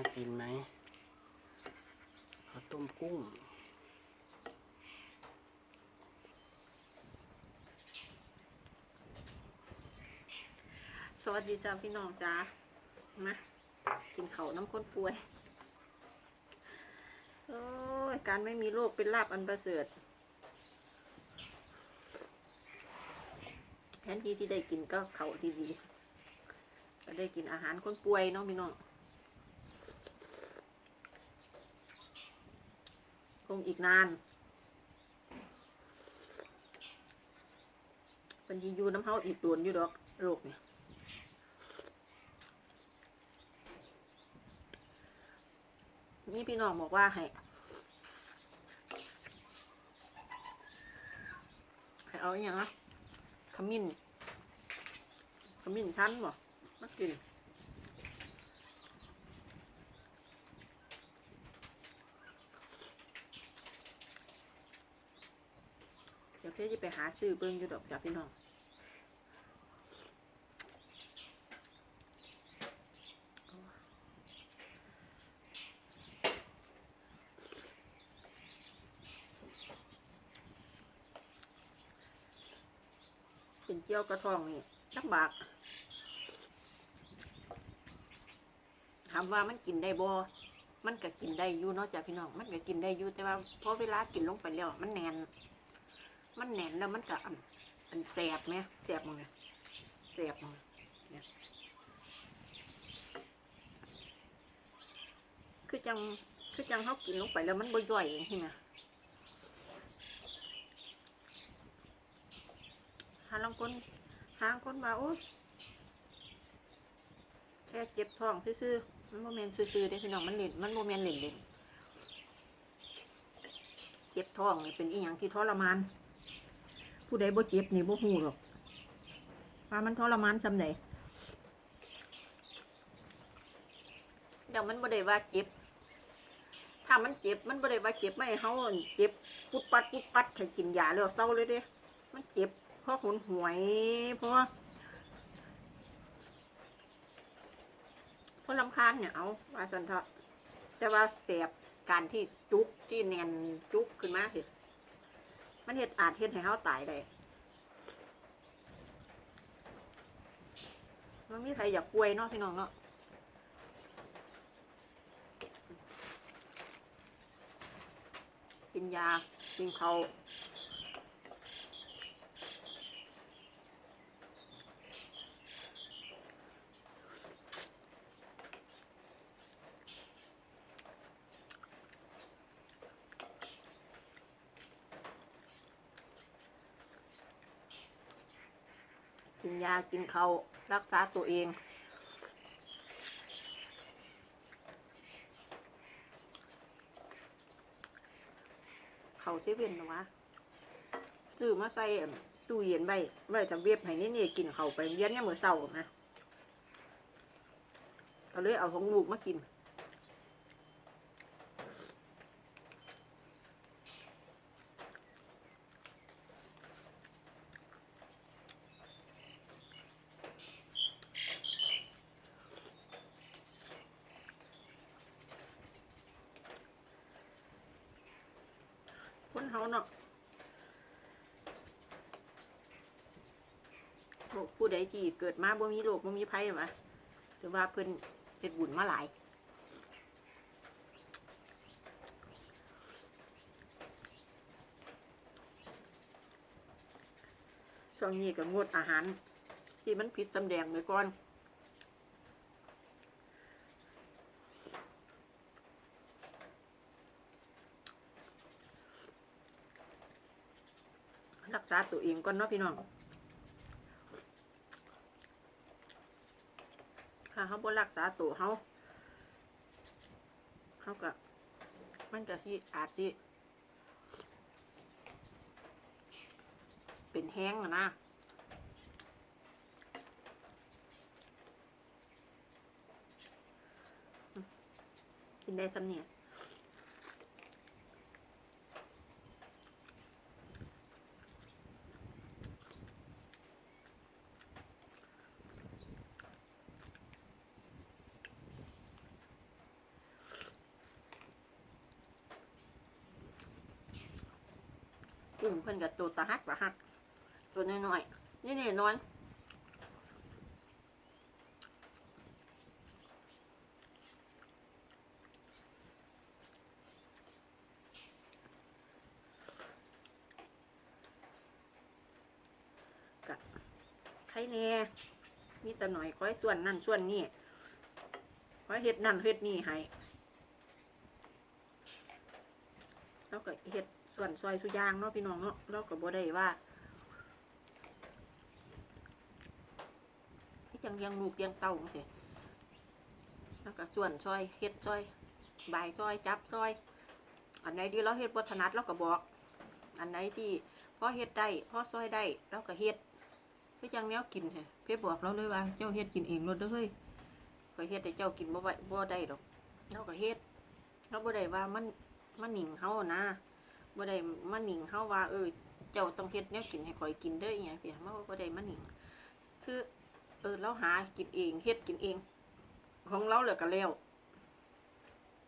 ากินไหมข้าวต้มกุ้ง สวัสดีจ้าพี่น้องจ้ามากินเขาน้ำข้นป่วย โอ้ย การไม่มีโรคเป็นลาบอันประเสริฐแทนที่ที่ได้กินก็เขาดีๆก็ได้กินอาหารคนป่วยเนาะพี่น้อง คงอีกนานเป็นยียูน้ำเฮาอีกตัวนอยู่ดอกโรคเนี่ยมีพี่น้องบอกว่าให้ให้เอาอย่างนะขมิ้นขมิ้นชั้นบ่มากิน ดี๋ยวเพื่อจะไปหาซื้อเบิ้งอยู่ดอกจากพี่น้องเป็นเจียวกระทองนี่ลำบากถามว่ามันกินได้บ่มันก็กินได้อยู่เนาะจ้ะพี่น้อง มันก็กินได้อยู่แต่ว่าพอเวลากินลงไปแล้วมันแน่น มันแน่นแล้วมันก็อันอันแสบไหมแสบมั้งเนี่ยแสบมั้งเนี่ยคือจังคือจังเขากินลงไปแล้วมันบ่ย่อยเองใช่ไหมหาลางคนหางคนว่าโอ้ยแค่เจ็บท้องซื่อๆมันโมเมนซื่อๆได้พี่น้องมันเล่นมันโมเมนเล่นเล่นเจ็บท้องนี่เป็นอีหยังที่ทรมาน ผู้ใดบ่เจ็บนี่บ่ฮู้หรอกว่ามันทรมานซำใดเดี๋ยวมันบ่ได้ว่าเจ็บ ถ้ามันเจ็บมันบ่ได้ว่าเจ็บไม่เฮาเจ็บปุ๊บปัดปุ๊บปัดให้กินยาแล้วเศร้าเลยเด้ มันเจ็บเพราะหุนหวย เพราะเพราะลำคาญเนี่ยเอาว่าสันเถอะแต่ว่าเสียบการที่จุกที่แนนจุกขึ้นมาสิ มันเห็ดอาจเห็ดให้เขาตายได้มันมีใครอยากป่วยเนาะพี่น้องเนาะกินยากินเขา กินยากินเขารักษาตัวเองเขาเซเว่นนะวะซื้อมาใส่ตู้เย็นไว้ไว้ทำเว็บให้นี่นี่กินเขาไปเรียนเนี่ยเหมือนเศร้านะก็เลยเอาของลูกมากิน คนเฮาเนาะโลกผู้ใดที่เกิดมาบ่มีโรคบ่มีภัยหรอวะถือว่าเพิ่นเฮ็ดบุญมาหลายช่วงนี้ก็งดอาหาร ที่มันผิดสำแดงไว้ก่อน ษาตัวเองก่อนเนาะพี่น้องถ้าเขาบ่รักษาตัวเขาเขาก็มันก็สิอาจสิเป็นแห้งอะนะกินได้สำเนียง กุ้งเพิ่นกับตัวตาฮักตาฮัก ตัวน้อยๆนี่นี่นอนกะใครแน่มีแต่หน่อยคอยส่วนนั่นส่วนนี่คอยเฮ็ดนั่นเฮ็ดนี่ให้แล้วก็เฮ็ด ส่วนซอยสุยางเนาะพี่น้องเนาะเราก็บ่ได้ว่าที่จังเลี้ยงลูกเลี้ยงเต้าจังซี่แล้วก็ส่วนซอยเฮ็ดซอยบายซอยจับซอย อันไหนที่เราเฮ็ดบ่ถนัดเราก็บอก อันไหนที่พอเฮ็ดได้พอซอยได้เราก็เฮ็ดคือจังแนวกินแท้เพ่บอกเราเลยว่าเจ้าเฮ็ดกินเองรถด้อเฮ้ยข่อยเฮ็ดให้เจ้ากินบ่ไหวบ่ได้ดอกเราก็เฮ็ดเราบ่ได้ว่ามันมันหนิงเฮานะ บ่ได้มันหนิงเฮาว่าเออเจ้าต้องเฮ็ดแนวกินให้ข่อยกินเด้ออีหยังเพียมันบ่ได้มันหนิงคือ เออเราหากินเองเฮ็ดกินเอง ของเราเหลือก็แล้ว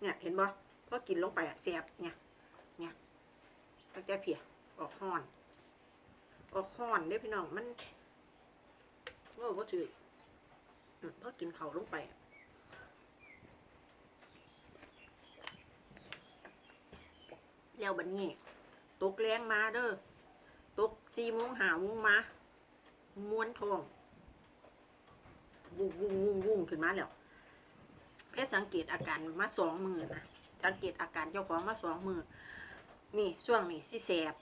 เนี่ยเห็นบ่พอกินลงไปอะแสบเนี่ยเนี่ยตั้งแต่เพียออกห้อน ออกห้อนเด้พี่น้องมันว่าบ่ถืออืมพอกินเขาลงไปอะ แล้วบัดนี้ ตกแรงมาเด้อ ตกสี่โมงหาโมงมา ม้วนท้องวุ้งวุ้งวุ้งวุ้งขึ้นมาแล้วเพชรสังเกตอาการมาสองมือนะ สังเกตอาการเจ้าของมาสองมือ นี่ช่วงนี้สิแสบ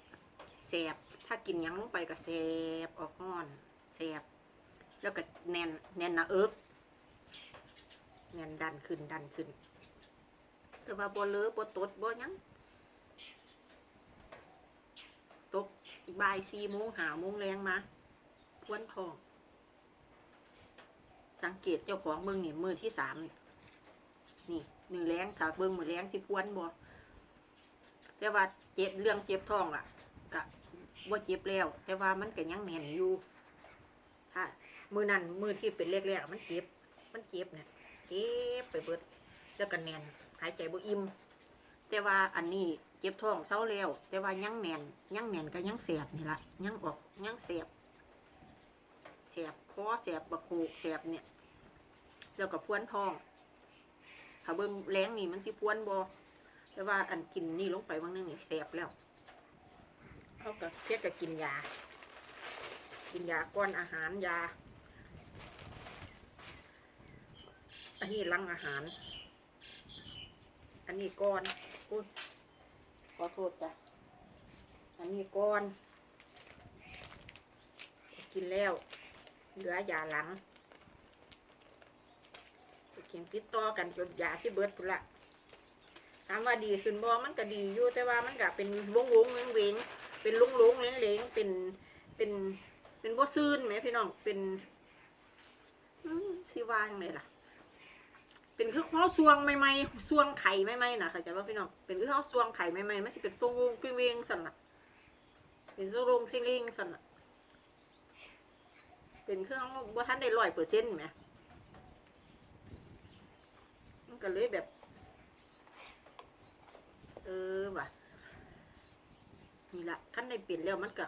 แสบ ถ้ากินยังลงไปก็แสบออกห้อน แสบ แล้วก็แน่น แน่นนะเอิบแน่นดันขึ้นดันขึ้น แต่ว่าบ่เลอบ่ตดบ่ยังตก บ่ายสี่โมงหาโมงแรงมาพวนทอง สังเกตเจ้าของเบิ่งนี่มือที่สามนี่หนึ่งแรงถ้าเบิ่งมือแรงสิพวนบ่แต่ว่าเจ็บเรื่องเจ็บท้องล่ะกะบ่าเจ็บแล้ว แต่ว่ามันก็ยังแน่นอยู่ถ้ามือนั้นมือที่เป็นแรกๆมันเจ็บ มันเจ็บเนี่ยเจ็บไปเบิดแล้วก็แน่นหายใจบ่อิ่ม แต่ว่าอันนี้เจ็บท้องเศร้าแล้วแต่ว่ายังแน่นยังแน่นก็ยังเสียบนี่ละยังออกยังเสียบแสบคอแสบบะโขกแสบเนี่ยแล้วก็พวนท้องถ้าเบิ่งแรงนี่มันสิพวนบอแต่ว่าอันกินนี่ลงไปบางนึงนี่แสบแล้วเขาก็เพียก็กินยา กินยาก้อนอาหารยา อันนี้หลังอาหาร อันนี้ก้อน อุ้ยขอโทษจ้ะ อันนี้ก้อน กินแล้ว เหลือยาหลังกินติดต่อกันจนยาที่เบิดพุ่นละถามว่าดีขึ้นบ่มันก็ดีอยู่แต่ว่ามันก็เป็นวงวงเวงเวงเป็นลุงลุงเลงเลงเป็นเป็นเป็นบ่ซื่นไหมพี่น้องเป็นอืมสิว่าจังไงล่ะ เป็นคือข้อซวงใหม่ๆซวงไข่ใหม่ๆนะเข้าใจว่าพี่น้องเป็นคือข้อซวงไข่ใหม่ๆมันสิเป็นฟงวงฟิงเวงสั่นน่ะเป็นซวงลงซิงลิงสั่นน่ะเป็นเครื่องว่าท่านได้ร้อยเปอร์เซ็นต์ไหมมันก็เลยแบบ เออว่ะนี่ละขั้นได้เป็นแล้วมันก็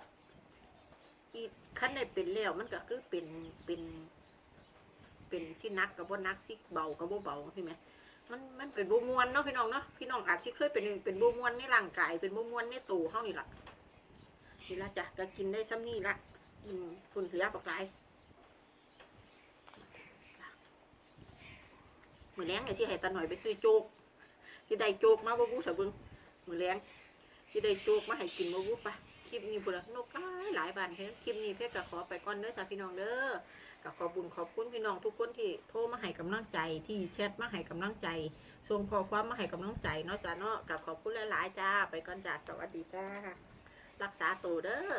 อีขั้นได้เป็นแล้วมันก็คือเป็นเป็น เป็นสินักกับว่านักสิเบากับว่าเบาใช่ไหมมันมันเป็นบมวนเนาะพี่น้องเนาะพี่น้องอาจจะเคยเป็นเป็นบมวนในร่างกายเป็นบมวนในตัวเฮานี่ละนี่ละจ้ะก็กินได้ซ้ำนี่ละกินฝุ่นเหลือปากไรมือแรงไอ้ที่ให้ตาหน่อยไปซื้อโจ๊กที่ได้โจ๊กมาบ่บูสะเบึงมือแรงที่ได้โจ๊กมาให้กินบ่บูปะคลิปนี้พุ่นละนกหลายหลายบานเพิ่นคลิปนี้เพื่อก็ขอไปก่อนเด้อจ้าพี่น้องเด้อ ก็ขอบุญขอบคุณพี่น้องทุกคนที่โทรมาให้กำลังใจที่แชทมาให้กำลังใจส่งข้อความมาให้กำลังใจเนาะจ้าเนาะกับขอบคุณหลายๆจ้า ไปก่อนจ้าสวัสดีจ้า รักษาตัวเด้อ